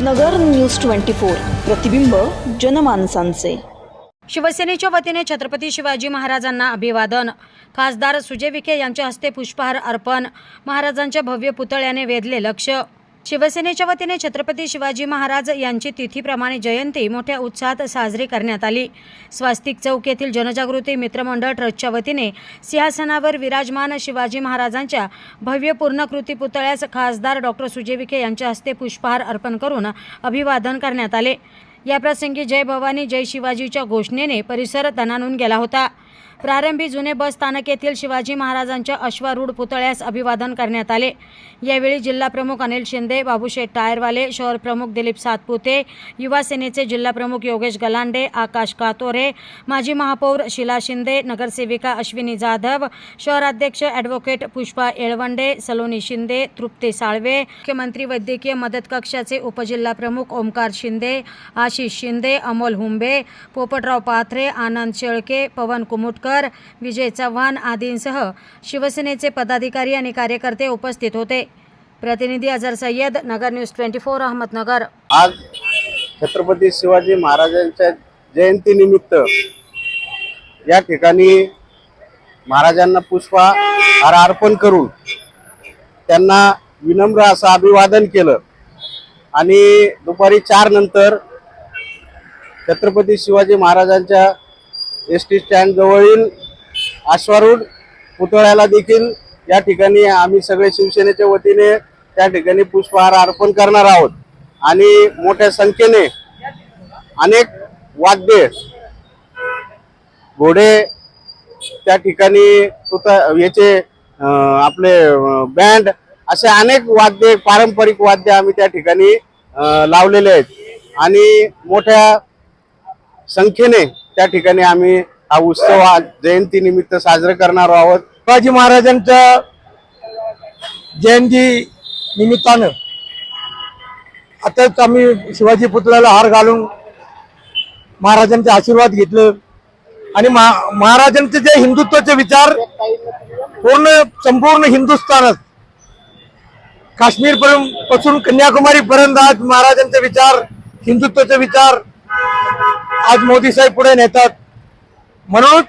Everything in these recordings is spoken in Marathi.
नगर न्यूज ट्वेंटी फोर. प्रतिबिंब जनमानसांचे. शिवसेनेच्या वतीने छत्रपती शिवाजी महाराजांना अभिवादन. खासदार सुजय विखे यांच्या हस्ते पुष्पहार अर्पण. महाराजांच्या भव्य पुतळ्याने वेधले लक्ष. शिवसेनेच्या वतीने छत्रपती शिवाजी महाराज यांची तिथीप्रमाणे जयंती मोठ्या उत्साहात साजरी करण्यात आली. स्वास्तिक चौक येथील जनजागृती मित्रमंडळ ट्रस्टच्या वतीने सिंहासनावर विराजमान शिवाजी महाराजांच्या भव्य पूर्णकृती पुतळ्यास खासदार डॉक्टर सुजय विखे यांच्या हस्ते पुष्पहार अर्पण करून अभिवादन करण्यात आले. याप्रसंगी जय भवानी जय शिवाजीच्या घोषणेने परिसर तणानून गेला होता. प्रारंभी जुने बस स्थानक येथील शिवाजी महाराजांच्या अश्वारूढ पुतळ्यास अभिवादन करण्यात आले. यावेळी जिल्हाप्रमुख अनिल शिंदे बाबूशेठ टायरवाले शहरप्रमुख दिलीप सातपुते युवा सेनेचे जिल्हाप्रमुख योगेश गलांडे आकाश कातोरे माजी महापौर शिला शिंदे नगरसेविका अश्विनी जाधव शहराध्यक्ष ॲडव्होकेट पुष्पा येळवंडे सलोनी शिंदे तृप्ती साळवे मुख्यमंत्री वैद्यकीय मदत कक्षाचे उपजिल्हाप्रमुख ओमकार शिंदे आशिष शिंदे अमोल हुंबे पोपटराव पाथरे आनंद शेळके पवन कुमुटकर विजय चव्हाण आदींसह शिवसेनेचे पदाधिकारी आणि कार्यकर्ते उपस्थित होते. प्रतिनिधी Azhar Sayyed Nagar news twenty four Ahmednagar. आज छत्रपती शिवाजी महाराजांच्या जयंतीनिमित्त या ठिकाणी महाराजांना पुष्पहार अर्पण करून त्यांना विनम्र असं अभिवादन केलं. आणि दुपारी चार नंतर छत्रपती शिवाजी महाराजांच्या एस टी स्टँड जवळील पुतळ्याला देखील या ठिकाणी आम्ही सगळे शिवसेनेच्या वतीने त्या ठिकाणी पुष्पहार अर्पण करणार आहोत. आणि मोठ्या संख्येने अनेक वाद्य घोडे त्या ठिकाणी तुता याचे आपले बँड असे अनेक वाद्य पारंपरिक वाद्य आम्ही त्या ठिकाणी लावलेले आहेत. आणि मोठ्या संख्येने त्या ठिकाणी आम्ही हा उत्सव आज जयंती निमित्त साजरा करणार आहोत. शिवाजी महाराजांच्या जयंती निमित्तानं आताच आम्ही शिवाजी पुतळ्याला हार घालून महाराजांचे आशीर्वाद घेतलं. आणि महा- महाराजांचे जे हिंदुत्वाचे विचार पूर्ण संपूर्ण हिंदुस्थानात काश्मीरपासून कन्याकुमारी पर्यंत आज महाराजांचे विचार हिंदुत्वाचे विचार आज मोदी साहेब पुढे नेतात. म्हणून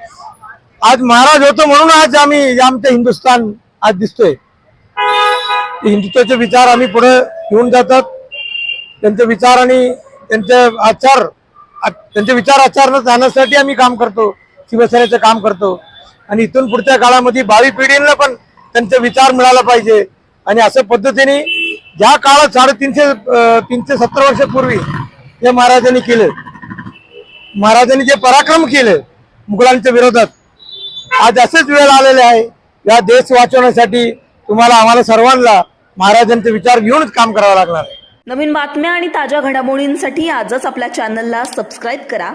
आज महाराज होतो म्हणून आज आम्ही आमचं हिंदुस्थान आज दिसतोय. हिंदुत्वाचे विचार आम्ही पुढे घेऊन जातात. त्यांचे विचार आणि त्यांचे आचार त्यांचे विचार आचार जाण्यासाठी आम्ही काम करतो. शिवसेनेचं काम करतो. आणि इथून पुढच्या काळामध्ये भावी पिढींना पण त्यांचे विचार मिळाला पाहिजे. आणि अशा पद्धतीने ज्या काळात साडेतीनशे तीनशे सत्तर वर्षापूर्वी हे महाराजांनी केलं महाराजांनी जे पराक्रम केले मुघलांच्या विरोधात आज असेच वेळ आलेले आहे. या देश वाचवण्यासाठी तुम्हाला आम्हाला सर्वांना महाराजांचे विचार घेऊनच काम करावं लागणार आहे. नवीन बातम्या आणि ताज्या घडामोडींसाठी आजच आपल्या चॅनलला सबस्क्राईब करा.